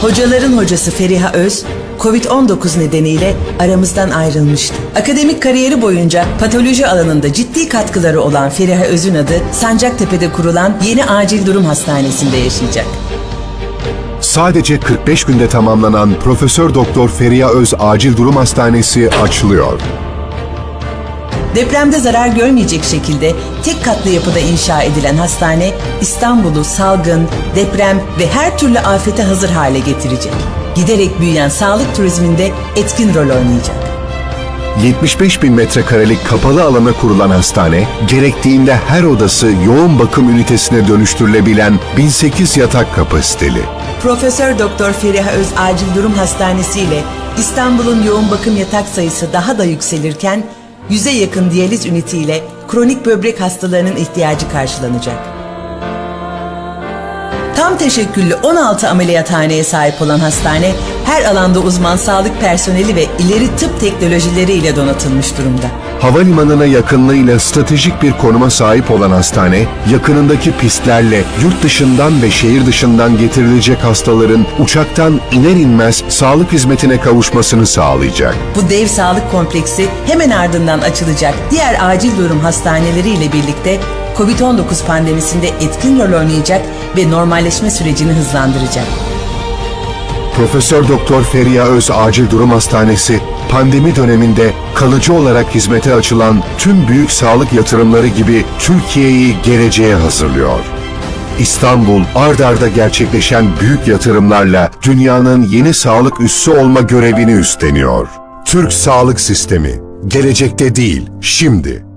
Hocaların hocası Feriha Öz, Covid-19 nedeniyle aramızdan ayrılmıştı. Akademik kariyeri boyunca patoloji alanında ciddi katkıları olan Feriha Öz'ün adı Sancaktepe'de kurulan yeni acil durum hastanesinde yaşayacak. Sadece 45 günde tamamlanan Profesör Doktor Feriha Öz Acil Durum Hastanesi açılıyor. Depremde zarar görmeyecek şekilde tek katlı yapıda inşa edilen hastane İstanbul'u salgın, deprem ve her türlü afete hazır hale getirecek. Giderek büyüyen sağlık turizminde etkin rol oynayacak. 75 bin metrekarelik kapalı alana kurulan hastane, gerektiğinde her odası yoğun bakım ünitesine dönüştürülebilen 1008 yatak kapasiteli. Profesör Doktor Feriha Öz Acil Durum Hastanesi ile İstanbul'un yoğun bakım yatak sayısı daha da yükselirken yüze yakın diyaliz ünitiyle kronik böbrek hastalarının ihtiyacı karşılanacak. Tam teşekküllü 16 ameliyathaneye sahip olan hastane, her alanda uzman sağlık personeli ve ileri tıp teknolojileriyle donatılmış durumda. Havalimanına yakınlığıyla stratejik bir konuma sahip olan hastane, yakınındaki pistlerle yurt dışından ve şehir dışından getirilecek hastaların uçaktan iner inmez sağlık hizmetine kavuşmasını sağlayacak. Bu dev sağlık kompleksi hemen ardından açılacak diğer acil durum hastaneleriyle birlikte COVID-19 pandemisinde etkin rol oynayacak ve normalleşme sürecini hızlandıracak. Profesör Doktor Feriha Öz Acil Durum Hastanesi, pandemi döneminde kalıcı olarak hizmete açılan tüm büyük sağlık yatırımları gibi Türkiye'yi geleceğe hazırlıyor. İstanbul, ard arda gerçekleşen büyük yatırımlarla dünyanın yeni sağlık üssü olma görevini üstleniyor. Türk sağlık sistemi, gelecekte değil, şimdi.